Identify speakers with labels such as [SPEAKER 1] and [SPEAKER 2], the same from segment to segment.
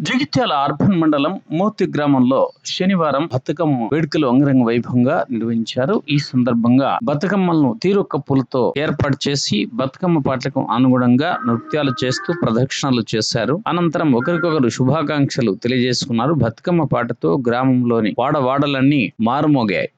[SPEAKER 1] Jagtial urban మండలం మోతి గ్రామంలో శనివారం బతుకమ్మ వేడుకలు అంగరంగ వైభవంగా నిర్వహించారు. ఈ సందర్భంగా బతుకమ్మలను తీరొక్క పూలతో ఏర్పాటు చేసి బతుకమ్మ పాటలకు అనుగుణంగా నృత్యాలు చేస్తూ ప్రదక్షిణలు చేశారు. అనంతరం ఒకరికొకరు శుభాకాంక్షలు తెలియజేసుకున్నారు. బతుకమ్మ పాటతో గ్రామంలోని వాడవాడలన్నీ మారుమోగాయి.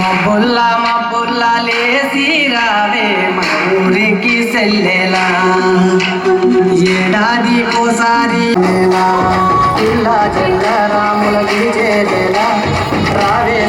[SPEAKER 2] మబ్బుల్ల మబ్బుల్ల లేసి రావే మా ఊరికి సెల్లెలా. ఏడాదికోసారి ఇలా జల్ల రాములకి చేరేలా. రావే